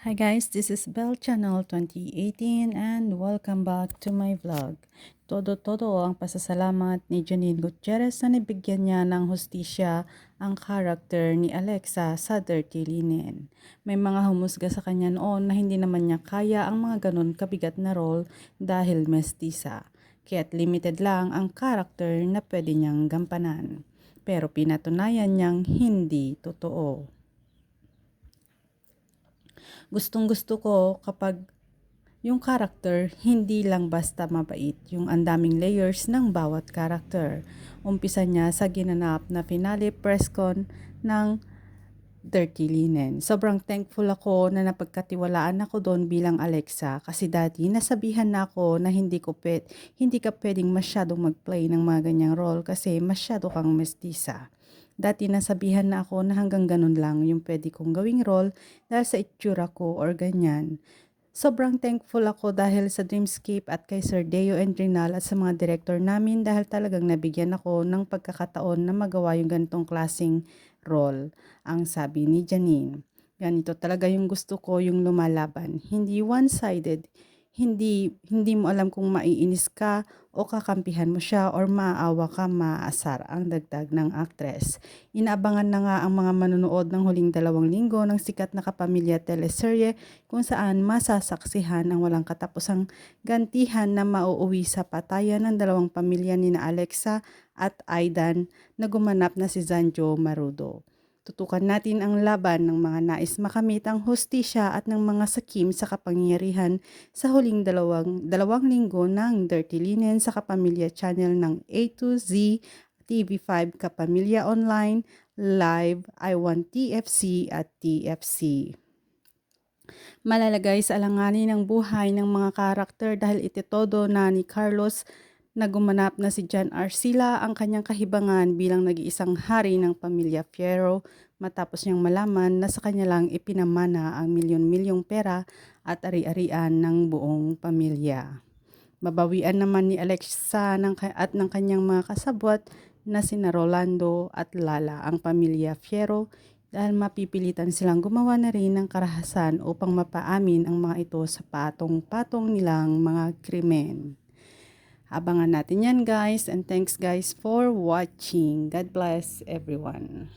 Hi guys, this is Bell Channel 2018 and welcome back to my vlog. Todo-todo ang pasasalamat ni Janine Gutierrez na nabigyan niya ng hustisya ang karakter ni Alexa sa Dirty Linen. May mga humusga sa kanya noon na hindi naman niya kaya ang mga ganun kabigat na role dahil mestiza. Kaya't limited lang ang karakter na pwede niyang gampanan. Pero pinatunayan niyang hindi totoo gustong gusto ko kapag yung character hindi lang basta mabait, yung andaming layers ng bawat character. Umpisa niya sa ginanap na finale press con ng Dirty Linen. Sobrang thankful ako na napagkatiwalaan ako doon bilang Alexa kasi dati nasabihan na ako na hindi ko pet, hindi ka pwedeng masyadong mag-play ng mga ganyang role kasi masyado kang mestiza. Dati nasabihan na ako na hanggang ganun lang yung pwede kong gawing role dahil sa itsura ko or ganyan. Sobrang thankful ako dahil sa Dreamscape at kay Sir Deo and Rinal at sa mga director namin dahil talagang nabigyan ako ng pagkakataon na magawa yung ganitong klasing role. Ang sabi ni Janine, ganito talaga yung gusto ko yung lumalaban. Hindi one-sided, hindi hindi mo alam kung maiinis ka o kakampihan mo siya or maaawa ka maasar ang dagdag ng actress. Inaabangan na nga ang mga manonood ng huling dalawang linggo ng sikat na kapamilya teleserye kung saan masasaksihan ang walang katapusang gantihan na mauuwi sa patayan ng dalawang pamilya ni na Alexa at Aidan na gumanap na si Zanjo Marudo. Tutukan natin ang laban ng mga nais makamit ang hustisya at ng mga sakim sa kapangyarihan sa huling dalawang, dalawang linggo ng Dirty Linen sa Kapamilya Channel ng A to Z, TV5 Kapamilya Online, Live, I Want TFC at TFC malalagay sa alanganin ng buhay ng mga karakter dahil ititodo na ni Carlos na gumanap na si John Arcila ang kanyang kahibangan bilang nag-iisang hari ng pamilya Fierro matapos niyang malaman na sa kanya lang ipinamana ang milyon-milyong pera at ari-arian ng buong pamilya. Babawian naman ni Alexa ng, at ng kanyang mga kasabwat na sina Rolando at Lala ang pamilya Fierro dahil mapipilitan silang gumawa na rin ng karahasan upang mapaamin ang mga ito sa patong-patong nilang mga krimen. Abangan natin yan guys and thanks guys for watching. God bless everyone.